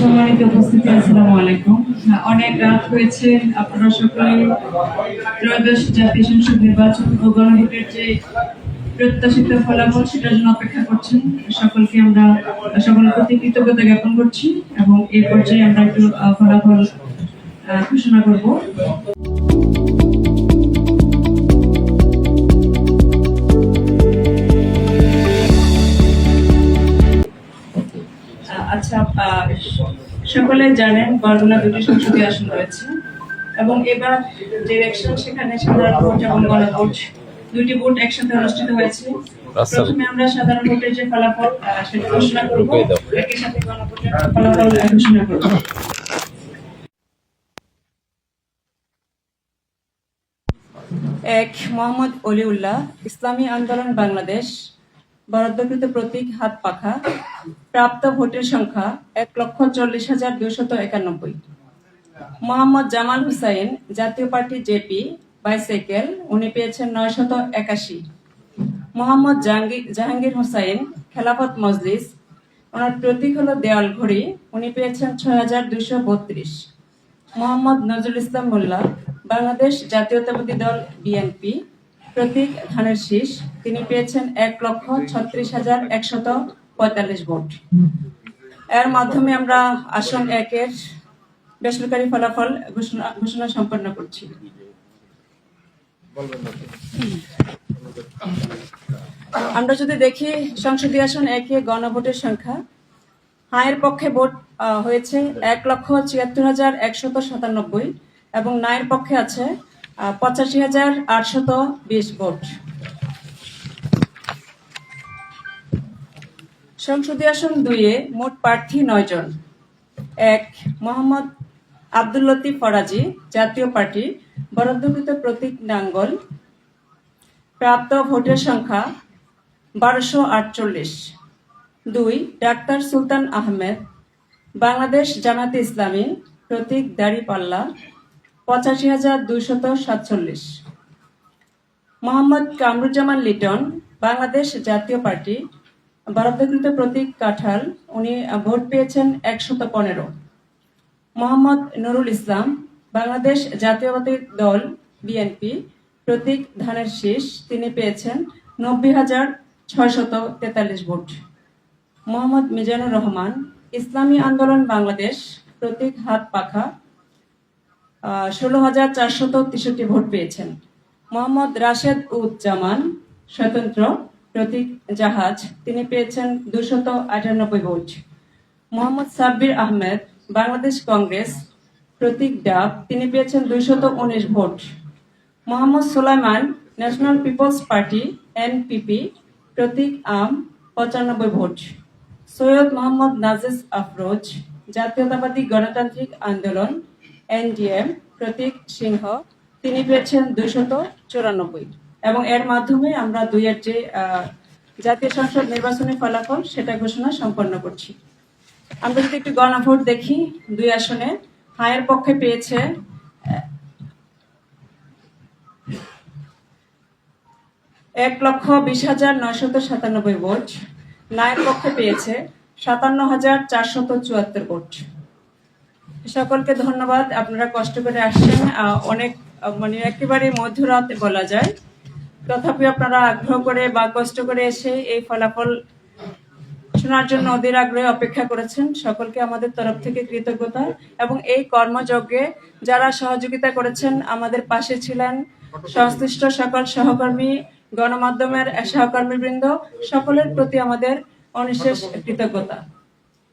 সম্মানিত উপস্থিতি, আসসালামু আলাইকুম। অনেক রাত হয়েছে, আপনারা সকলে ত্রয়োদশ জাতীয় সংসদ নির্বাচন ও গণভোটের যে প্রত্যাশিত ফলাফল, সেটার জন্য অপেক্ষা করছেন। সকলকে আমরা, সকলের প্রতি কৃতজ্ঞতা জ্ঞাপন করছি এবং এই পর্যায়ে আমরা একটু ফলাফল ঘোষণা করব। সকলে জানেন বরগুনা দুটি সংসদীয় আসন রয়েছে এবং এবার যে ইলেকশন সেখানে সাধারণ ভোট এবং গণভোট দুটি ভোট একসাথে অনুষ্ঠিত হয়েছে। প্রথমে আমরা সাধারণ ভোটের যে ফলাফল সেটা ঘোষণা করব। একই সাথে গণভোটের ফলাফল ঘোষণা করব। এক মোহাম্মদ অলিউল্লাহ ইসলামী আন্দোলন বাংলাদেশ। বরাদ্দকৃত প্রতীক হাত পাখা, প্রাপ্ত ভোটের সংখ্যা এক লক্ষ চল্লিশ হাজার দুশত একানব্বই। মোহাম্মদ জামাল হুসাইন, জাতীয় পার্টি জেপি, বাইসাইকেল, উনি পেয়েছেন নয়শত একাশি। মোহাম্মদ জাহাঙ্গীর জাহাঙ্গীর হুসাইন, খেলাফত মজলিস, ওনার প্রতীক হলো দেওয়াল ঘড়ি উনি পেয়েছেন ছয় হাজার দুশো বত্রিশ। মোহাম্মদ নজরুল ইসলাম মোল্লা, বাংলাদেশ জাতীয়তাবাদী দল বিএনপি প্রতীক ধানের শীষ। তিনি পেয়েছেন এক লক্ষ ছত্রিশ হাজার একশত পঁয়তাল্লিশ ভোট। এর মাধ্যমে আমরা আসন একের বেসরকারি ফলাফল ঘোষণা ঘোষণা সম্পন্ন করছি। আমরা যদি দেখি, সংসদীয় আসন একে গণভোটের সংখ্যা। হায়ের পক্ষে ভোট হয়েছে এক লক্ষ ছিয়াত্তর হাজার একশত সাতানব্বই এবং নায়ের পক্ষে আছে পঁচাশি হাজার আটশত বিশ ভোট। সংসদীয় আসন দুইয়ে মোট প্রার্থী নয় জন এক, মোহাম্মদ আব্দুল লতিফ ফরাজি, জাতীয় পার্টি, বরাদ্দকৃত প্রতীক নাঙ্গল। প্রাপ্ত ভোটের সংখ্যা বারোশো আটচল্লিশ। দুই, ডাক্তার সুলতান আহমেদ, বাংলাদেশ জামাতে ইসলামী, প্রতীক দাড়িপাল্লা পঁচাশি হাজার দুইশত সাতচল্লিশ। মোহাম্মদ কামরুজ্জামান লিটন, বাংলাদেশ জাতীয় পার্টি, বরাদ্দকৃত প্রতীক কাঁঠাল, উনি ভোট পেয়েছেন একশত পনেরো। মোহাম্মদ নুরুল ইসলাম, বাংলাদেশ জাতীয়বাদী দল, বিএনপি, প্রতীক ধানের শীষ, তিনি পেয়েছেন নব্বই হাজার ছয়শত তেতাল্লিশ ভোট। মোহাম্মদ মিজানুর রহমান, ইসলামী আন্দোলন বাংলাদেশ, প্রতীক হাত পাখা ষোলো হাজার চারশত তেষট্টি ভোট পেয়েছেন। মোহাম্মদ রাশেদ উজ্জামান, স্বতন্ত্র প্রতীক জাহাজ, তিনি পেয়েছেন দুশত আটানব্বই ভোট। মোহাম্মদ সাব্বির আহমেদ, বাংলাদেশ কংগ্রেস, প্রতীক ডাব, তিনি পেয়েছেন দুইশত উনিশ vote. Mohammad Sulaiman, national peoples party, NPP, প্রতীক আম, পঁচানব্বই ভোট। সৈয়দ মোহাম্মদ নাজিস আফরোজ, জাতীয়তাবাদী গণতান্ত্রিক আন্দোলন এনডিএম প্রতীক সিংহ, তিনি পেয়েছেন দুইশত চুরানব্বই। এবং এর মাধ্যমে আমরা দুইয়ের যে জাতীয় সংসদ নির্বাচনের ফলাফল, সেটা ঘোষণা সম্পন্ন করছি। আমরা যদি একটু গণভোট দেখি, দুই আসনে, হায়ের পক্ষে পেয়েছে এক লক্ষ বিশ হাজার নয়শত সাতানব্বই ভোট, নায়ের পক্ষে পেয়েছে সাতান্ন হাজার চারশত চুয়াত্তর ভোট। সকলকে ধন্যবাদ। আপনারা কষ্ট করে আসছেন। অনেক মানে একেবারে মধ্যরাতে বলা যায়। তথাপি আপনারা আগ্রহ করে বা কষ্ট করে এসে এই ফলাফল শোনার জন্য অধীর আগ্রহে অপেক্ষা করেছেন। সকলকে আমাদের তরফ থেকে কৃতজ্ঞতা এবং এই কর্মযজ্ঞে যারা সহযোগিতা করেছেন, আমাদের পাশে ছিলেন সংশ্লিষ্ট সকল সহকর্মী, গণমাধ্যমের সহকর্মীবৃন্দ, সকলের প্রতি আমাদের অনিশেষ কৃতজ্ঞতা।